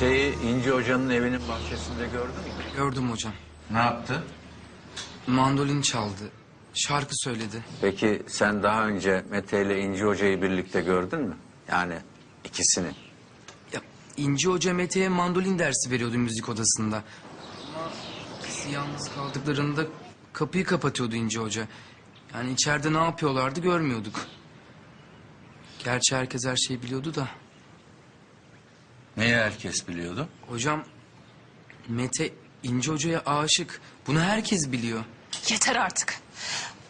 Mete'yi İnci Hoca'nın evinin bahçesinde gördün mü? Gördüm hocam. Ne yaptı? Mandolin çaldı. Şarkı söyledi. Peki sen daha önce Mete ile İnci Hoca'yı birlikte gördün mü? Yani ikisini. Ya İnci Hoca Mete'ye mandolin dersi veriyordu müzik odasında. Ama biz yalnız kaldıklarında kapıyı kapatıyordu İnci Hoca. Yani içeride ne yapıyorlardı görmüyorduk. Gerçi herkes her şeyi biliyordu da. Neyi herkes biliyordu? Hocam Mete İnci Hoca'ya aşık. Bunu herkes biliyor. Yeter artık.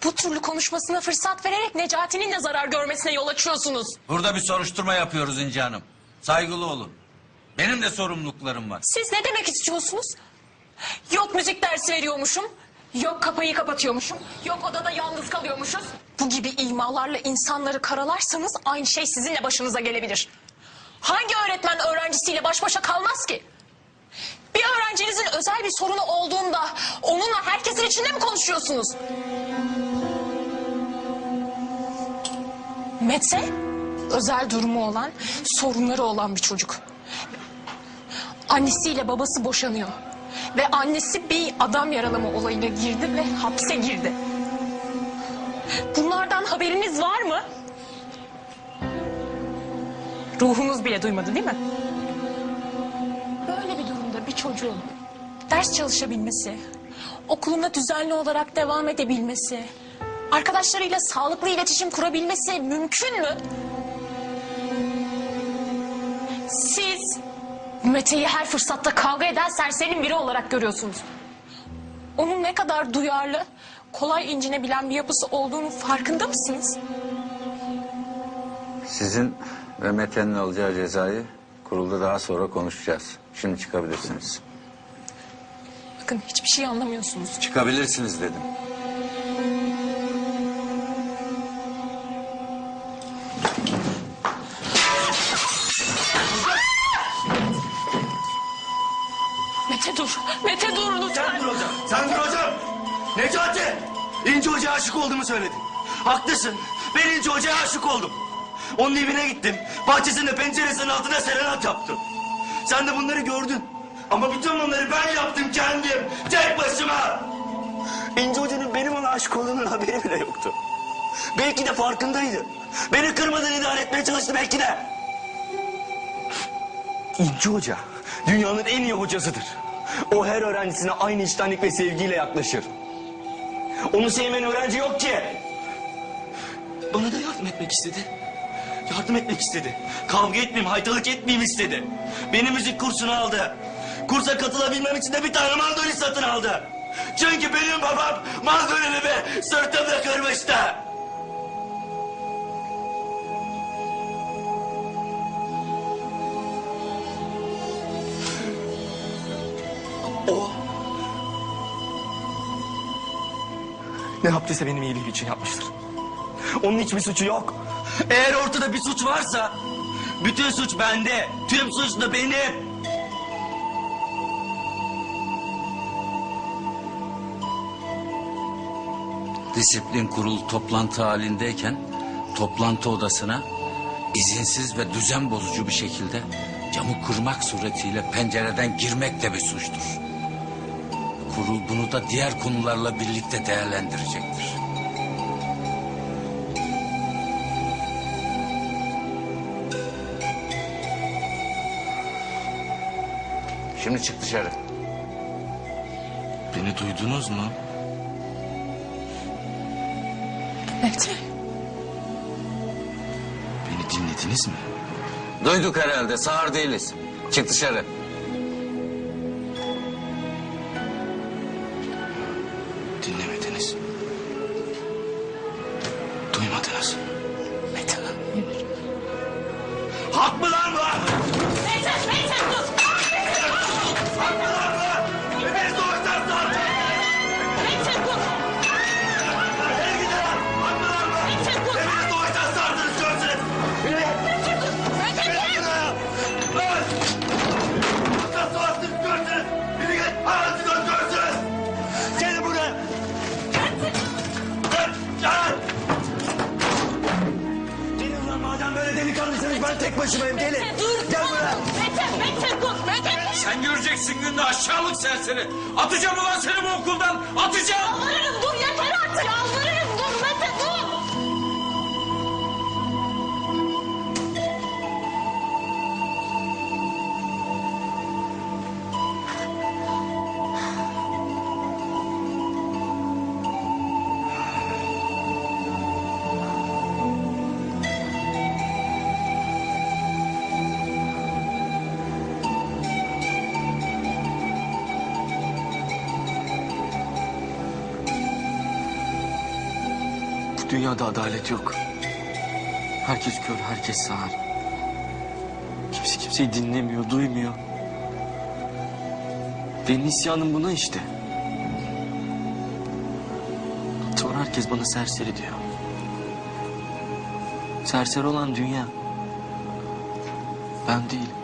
Bu türlü konuşmasına fırsat vererek Necati'nin de zarar görmesine yol açıyorsunuz. Burada bir soruşturma yapıyoruz İnci Hanım. Saygılı olun. Benim de sorumluluklarım var. Siz ne demek istiyorsunuz? Yok müzik dersi veriyormuşum. Yok kapıyı kapatıyormuşum. Yok odada yalnız kalıyormuşuz. Bu gibi imalarla insanları karalarsanız aynı şey sizinle başınıza gelebilir. Hangi öğretmen öğrencisiyle baş başa kalmaz ki? Bir öğrencinizin özel bir sorunu olduğunda onunla herkesin içinde mi konuşuyorsunuz? Mete özel durumu olan, sorunları olan bir çocuk. Annesiyle babası boşanıyor. Ve annesi bir adam yaralama olayına girdi ve hapse girdi. Bunlardan haberiniz var mı? Ruhunuz bile duymadı değil mi? Böyle bir durumda bir çocuğun ders çalışabilmesi, okuluna düzenli olarak devam edebilmesi, arkadaşlarıyla sağlıklı iletişim kurabilmesi mümkün mü? Siz Mete'yi her fırsatta kavga eden serserinin biri olarak görüyorsunuz. Onun ne kadar duyarlı, kolay incinebilen bir yapısı olduğunu farkında mısınız? Sizin ve Mete'nin alacağı cezayı kurulda daha sonra konuşacağız. Şimdi çıkabilirsiniz. Bakın hiçbir şey anlamıyorsunuz. Çıkabilirsiniz dedim. Mete dur, Mete dur lütfen. Sen dur hocam. Sen dur hocam. Necati. İnci Hoca'ya aşık olduğumu söyledin. Haklısın. Ben İnci Hoca'ya aşık oldum. Onun evine gittim. Bahçesinde penceresinin altına serenat yaptım. Sen de bunları gördün. Ama bütün bunları ben yaptım kendim. Tek başıma. İnci Hoca'nın benim ona aşık olduğunun haberi bile yoktu. Belki de farkındaydı. Beni kırmadan idare etmeye çalıştı belki de. İnci Hoca dünyanın en iyi hocasıdır. O her öğrencisine aynı içtenlik ve sevgiyle yaklaşır. Onu sevmeyen öğrenci yok ki. Bana da yardım etmek istedi. Yardım etmek istedi. Kavga etmeyeyim, haytalık etmeyeyim istedi. Beni müzik kursuna aldı. Kursa katılabilmem için de bir tane mandolin satın aldı. Çünkü benim babam mandolinimi sırtımda kırmıştı. O ne yaptıysa benim iyiliğim için yapmıştır. Onun hiçbir suçu yok. Eğer ortada bir suç varsa bütün suç bende. Tüm suç da benim. Disiplin kurulu toplantı halindeyken toplantı odasına izinsiz ve düzen bozucu bir şekilde camı kırmak suretiyle pencereden girmek de bir suçtur. Kurul bunu da diğer konularla birlikte değerlendirecektir. Şimdi çık dışarı. Beni duydunuz mu? Mete, Beni dinlediniz mi? Duyduk herhalde. Sağır değiliz. Çık dışarı. Dinlemediniz. Duymadınız. Delikanlısınız ben tek başımayım gelin. Mete dur. Gel buraya. Mete, Mete dur. Mete. göreceksin gününü aşağılık serseri. Atacağım ulan seni bu okuldan. Atacağım. Yalvarırım dünyada adalet yok. Herkes kör, herkes sağır. Kimse kimseyi dinlemiyor, duymuyor. Benim isyanım buna işte. Sonra herkes bana serseri diyor. Serseri olan dünya. Ben değilim.